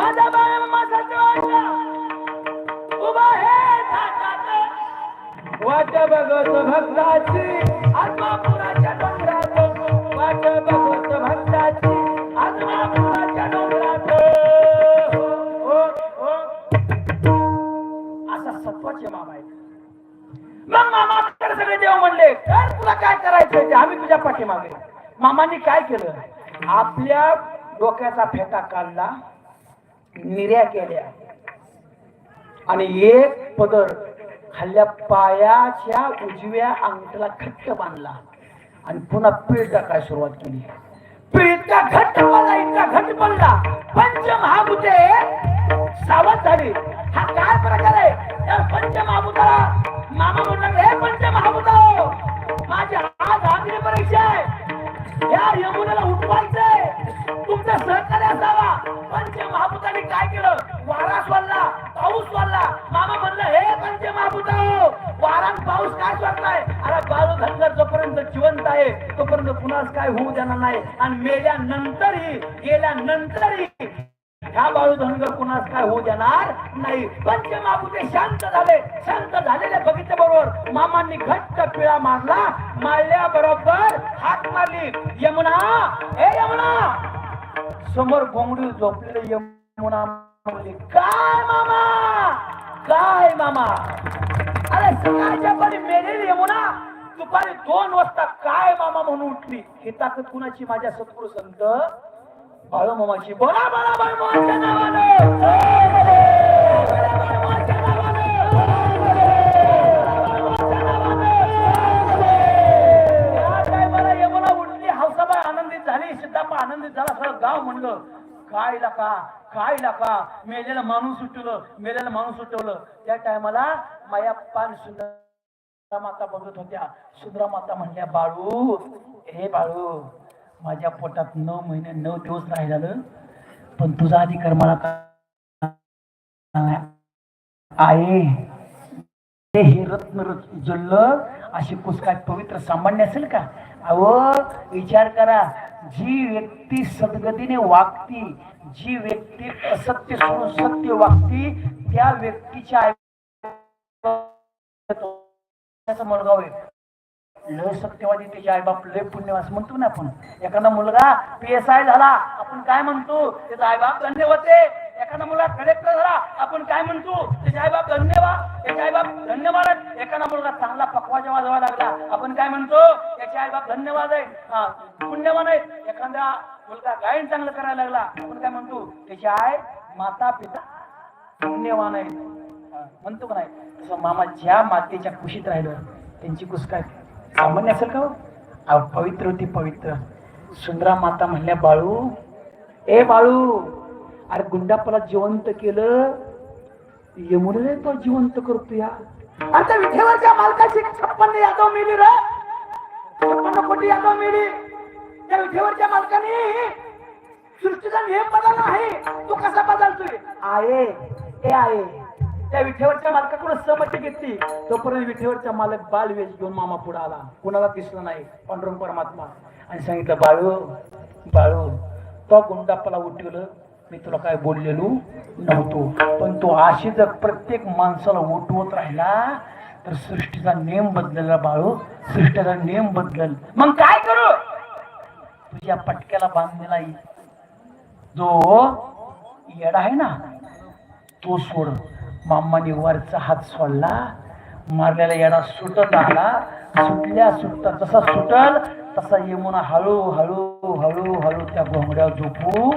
माझा देवाचा उभा हे वाट बघत भक्ताची. आत्मापुराच्या डोंगरात. वाट बघत भक्ताची. आत्मापुराच्या डोंगरात. हो, हो. असा सत्वाचे मामा आहे मग मामा सगळे देव म्हणले तर तुला काय करायचंय ते? आम्ही तुझ्या पाठीमागे. मामांनी काय केलं? आपल्या डोक्याचा फेटा काढला. निर्या केल्या. आणि एक पदर खाल्ल्या पायाच्या उजव्या अंगठ्याला खट्ट बांधला. आणि पुन्हा पीठ टाकायला सुरुवात केली. पीठ इतका घट्ट पडला इतका घट्ट पडला पंचमहाभूते सावध झाली काय करताय अरे बाळू धनगर जोपर्यंत जिवंत आहे तोपर्यंत कुणास काय होऊ देणार नाही. आणि मेल्यानंतरही गेल्यानंतरही ह्या बाळू धनगर कुणास काय होऊ देणार नाही. पंचमाभूते शांत झाले. शांत झालेले बघितले बरोबर. मामांनी घट्ट पिळा मारला. मारल्या बरोबर हात मारली. यमुना हे यमुना! समोर गोंगडी झोपलेले यमुना म्हणली काय मामा? काय मामा? अरे सकाळच्या परी यमुना दुपारी दोन वाजता काय मामा म्हणून उठली ही ताकद कुणाची माझ्या सत्पुरुष संत बाळू मामाची बोला बोला बाळू मामाच्या नावानं आनंदित झाली आनंदित झाला सगळं गाव म्हणलं काय लका काय लका मेलेला माणूस सुटवलं मेलेला माणूस सुटवलं त्या टायमाला माया पान सुंदर माता बघत होत्या. सुंदरा माता म्हणल्या बाळू हे बाळू माझ्या पोटात नऊ महिने नऊ दिवस राहिलं पण तुझा अधिकार मला आहे हे रत्न जुल्ल अशी कुस पवित्र सामान्य असेल का? अहो विचार करा जी व्यक्ती सद्गतीने वागती जी व्यक्ती असत्य सोडून सत्य वागती त्या व्यक्तीच्या आई त्याचा मुलगा होईल. लय सत्यवादी त्याचे आई बाप लय पुण्यवास म्हणतो ना आपण. एखादा मुलगा पी एस आय झाला आपण काय म्हणतो? त्याचा आई बाप धन्य होते एखादा मुलगा कलेक्टर झाला आपण काय म्हणतो? त्याचे आई बाप धन्यवाद. त्याचे आई बाप धन्यवाद. एखादा मुलगा चांगला पकवा जेव्हा जावा लागला आपण काय म्हणतो? त्याचे आई बाप धन्यवाद आहे. हा, पुण्यवान आहे. एखादा मुलगा गायन चांगलं करायला लागला आपण काय म्हणतो? त्याची आई माता पिता पुण्यवान आहे म्हणतो का नाही तसं मामा ज्या मातेच्या कुशीत राहिलं त्यांची कुस काय? सामान्य असेल का हो? पवित्र होती पवित्र. सुंदरा माता म्हणल्या बाळू ए बाळू अरे गुंडापाला जिवंत केलं यमुनेला तो जिवंत करतो या. आता विठेवरच्या मालकाची छप्पन्न यादव मिली र. छप्पन्न कोटी यादव मिली. त्या विठेवरच्या मालकाने सृष्टीचा नियम बदलला आहे. तो कसा बदलतोय? आहे. ए आहे. त्या विठेवरच्या मालकाकडून सहमती घेतली. तोपर्यंत विठेवरच्या मालक बाल वेश घेऊन मामा पुढे आला. कुणाला दिसला नाही. पांडुरंग परमात्मा. आणि सांगितलं बाळू बाळू तो गुंडाप्पाला उठवलं. मी तुला काय बोललेलो नव्हतो. पण तो अशी जर प्रत्येक माणसाला उठवत राहिला तर सृष्टीचा नेम बदलला बाळू. सृष्टीचा नेम बदलल. मग काय करू? तुझ्या पटक्याला बांधलेला जो येडा आहे ना तो सोड. मामाने वरचा हात सोडला मारलेला येडा सुटत आला सुटल्या सुटता जसा सुटल तसा यमुना हळू हळू हळू हळू त्या घोंगड्यावर झोपू.